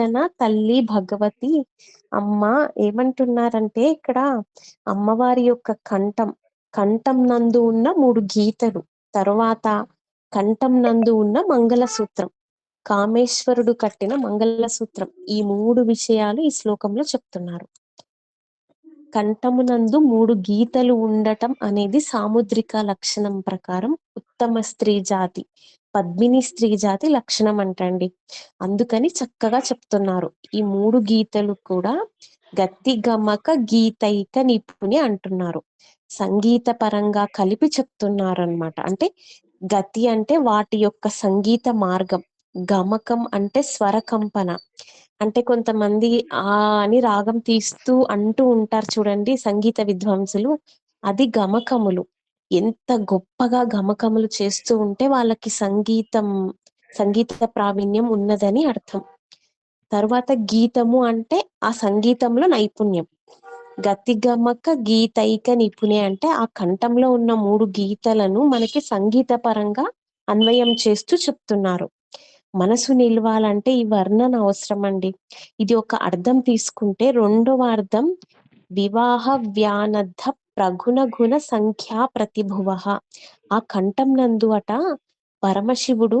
వందన తల్లి భగవతి అమ్మ ఏమంటున్నారంటే ఇక్కడ అమ్మవారి యొక్క కంఠం కంఠం నందు ఉన్న మూడు గీతలు తర్వాత కంఠం నందు ఉన్న మంగళసూత్రం కామేశ్వరుడు కట్టిన మంగళసూత్రం ఈ మూడు విషయాలు ఈ శ్లోకంలో చెప్తున్నారు. కంఠమునందు మూడు గీతలు ఉండటం అనేది సాముద్రిక లక్షణం ప్రకారం ఉత్తమ స్త్రీ జాతి. పద్మిని స్త్రీ జాతి లక్షణం అంటండి. అందుకని చక్కగా చెప్తున్నారు. ఈ మూడు గీతలు కూడా గత్తి గమక గీతైక నిపుణి అంటున్నారు. సంగీత పరంగా కలిపి చెప్తున్నారు అనమాట అంటే గతి అంటే వాటి యొక్క సంగీత మార్గం. గమకం అంటే స్వర కంపన అంటే కొంతమంది ఆ అని రాగం తీస్తూ అంటూ ఉంటారు చూడండి సంగీత విద్వాంసులు. అది గమకములు. ఎంత గొప్పగా గమకములు చేస్తూ ఉంటే వాళ్ళకి సంగీతం సంగీత ప్రావీణ్యం ఉన్నదని అర్థం. తర్వాత గీతము అంటే ఆ సంగీతంలో నైపుణ్యం. గతి గమక గీతైక నిపుణి అంటే ఆ కంఠంలో ఉన్న మూడు గీతలను మనకి సంగీత పరంగా అన్వయం చేస్తూ చెప్తున్నారు. మనసు నిలవాలంటే ఈ వర్ణన అవసరం అండి ఇది ఒక అర్థం తీసుకుంటే రెండవ అర్థం వివాహ వ్యానద్ధ ప్రగుణ గుణ సంఖ్యా ప్రతిభువ. ఆ కంఠం నందు అట పరమశివుడు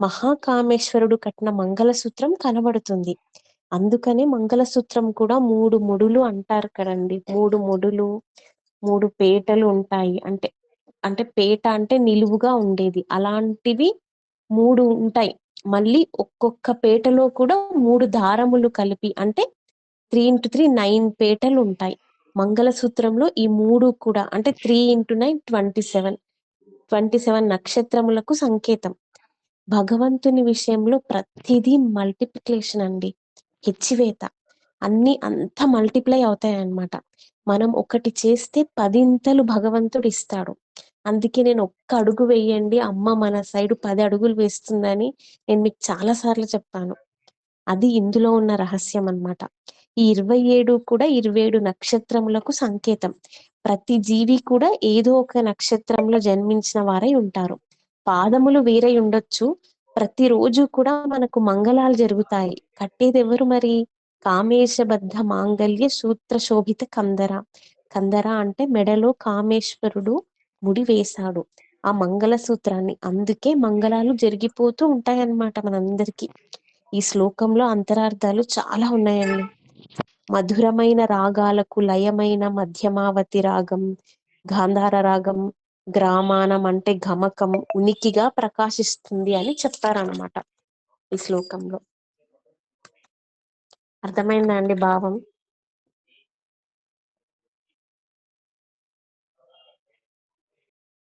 మహాకామేశ్వరుడు కట్టిన మంగళసూత్రం కనబడుతుంది. అందుకనే మంగళసూత్రం కూడా మూడు ముడులు అంటారు కదండి. మూడు ముడులు మూడు పేటలు ఉంటాయి. అంటే అంటే పేట అంటే నిలువుగా ఉండేది. అలాంటివి మూడు ఉంటాయి. మళ్ళీ ఒక్కొక్క పేటలో కూడా మూడు దారములు కలిపి అంటే త్రీ ఇంటూ త్రీ నైన్ పేటలు ఉంటాయి. మంగళసూత్రంలో ఈ మూడు కూడా అంటే three into nine twenty seven. Twenty seven నక్షత్రములకు సంకేతం. భగవంతుని విషయంలో ప్రతిదీ మల్టిప్లికేషన్ అండి. హెచ్చివేత. అన్ని అంత మల్టిప్లై అవుతాయి అన్నమాట మనం ఒకటి చేస్తే పదింతలు భగవంతుడు ఇస్తాడు. అందుకే నేను ఒక్క అడుగు వేయండి అమ్మ మన సైడ్ పది అడుగులు వేస్తుందని నేను మీకు చాలా సార్లు చెప్పాను. అది ఇందులో ఉన్న రహస్యం అన్నమాట ఈ ఇరవై ఏడు కూడా ఇరవై ఏడు నక్షత్రములకు సంకేతం. ప్రతి జీవి కూడా ఏదో ఒక నక్షత్రంలో జన్మించిన వారై ఉంటారు. పాదములు వేరై ఉండొచ్చు. ప్రతిరోజు కూడా మనకు మంగళాలు జరుగుతాయి. కట్టేది ఎవరు మరి? కామేశబద్ధ మాంగల్య సూత్ర శోభిత కందర. కందర అంటే మెడలో కామేశ్వరుడు ముడి వేశాడు. ఆ మంగళ సూత్రాన్ని. అందుకే మంగళాలు జరిగిపోతూ ఉంటాయన్నమాట మనందరికీ. ఈ శ్లోకంలో అంతరార్థాలు చాలా ఉన్నాయండి. మధురమైన రాగాలకు లయమైన మధ్యమావతి రాగం గాంధార రాగం గ్రామానం అంటే గమకం ఉనికిగా ప్రకాశిస్తుంది అని చెప్పారనమాట ఈ శ్లోకంలో. అర్థమైందా అండి భావం?